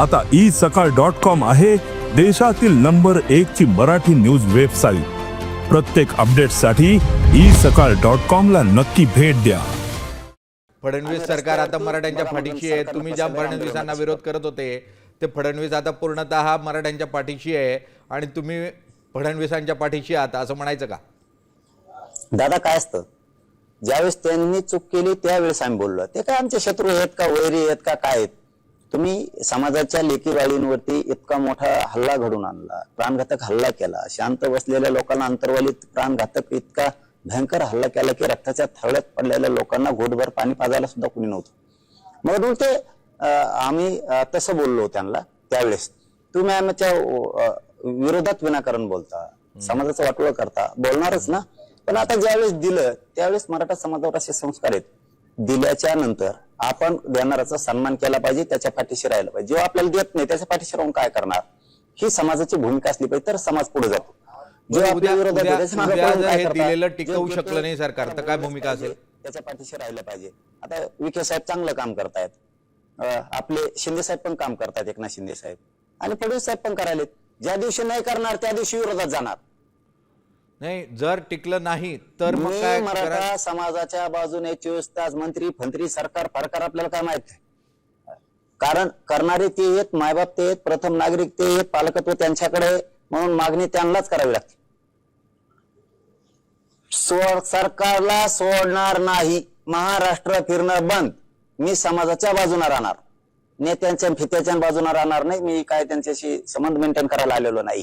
आता ई सकाळ dot com आहे देशातील नंबर एक ची मराठी न्यूज वेबसाईट. प्रत्येक अपडेटसाठी ई सकाळ डॉट कॉम ला नक्की भेट द्या. फडणवीस सरकार आता मराठ्यांच्या पाठीशी आहे. तुम्ही ज्या फडणवीसांना विरोध करत होते ते फडणवीस आता पूर्णतः मराठ्यांच्या पाठीशी आहे आणि तुम्ही फडणवीसांच्या पाठीशी आहात असं म्हणायचं का? दादा काय असतं? ज्यावेळेस त्यांनी चूक केली त्यावेळेस आम्ही बोललो. ते काय आमचे शत्रू आहेत का वैरी आहेत का काय आहेत? तुम्ही समाजाच्या लेखी वाळींवरती इतका मोठा हल्ला घडून आणला प्राणघातक हल्ला केला शांत बसलेल्या लोकांना अंतरवालीत प्राणघातक इतका भयंकर हल्ला केला की रक्ताच्या थळ्यात पडलेल्या लोकांना घोटभर पाणी पाजायला सुद्धा कुणी नव्हतं. म्हणून ते आम्ही तसं बोललो त्यांना त्यावेळेस तुम्ही आमच्या विरोधात विनाकारण बोलता समाजाचं वाटोळ करता बोलणारच ना. पण आता ज्यावेळेस दिलं त्यावेळेस मराठा समाजावर असे संस्कार आहेत. दिल्याच्या नंतर आपण देणाऱ्याचा सन्मान केला पाहिजे त्याच्या पाठीशी राहिलं पाहिजे. जेव्हा आपल्याला देत नाही त्याच्या पाठीशी राहून काय करणार? ही समाजाची भूमिका असली पाहिजे तर समाज पुढे जातो. जेव्हा आपल्या विरोधात? दिलेलं जे टिकवू शकलं नाही सरकार, तर काय भूमिका असेल? त्याच्या पाठीशी राहिलं पाहिजे. आता विखे साहेब चांगलं काम करतायत. आपले शिंदे साहेब पण काम करतायत एकनाथ शिंदे साहेब. आणि फडणवीस साहेब पण करायलेत. ज्या दिवशी नाही करणार त्या दिवशी विरोधात जाणार. नाही जर टिकलं नाही तर मग मी काय मराठा समाजाच्या बाजूने चोवीस तास मंत्री फंत्री सरकार फरकार आपल्याला काय माहीत? आहे कारण करणारे ते आहेत मायबाप ते आहेत प्रथम नागरिक ते आहेत पालकत्व त्यांच्याकडे आहे, म्हणून मागणी त्यांनाच करावी लागते. सोड सरकारला सोडणार नाही महाराष्ट्र फिरणं बंद. मी समाजाच्या बाजूने राहणार. नेत्यांच्या फित्याच्या बाजूने राहणार नाही मी काय त्यांच्याशी संबंध मेंटेन करायला आलेलो नाही.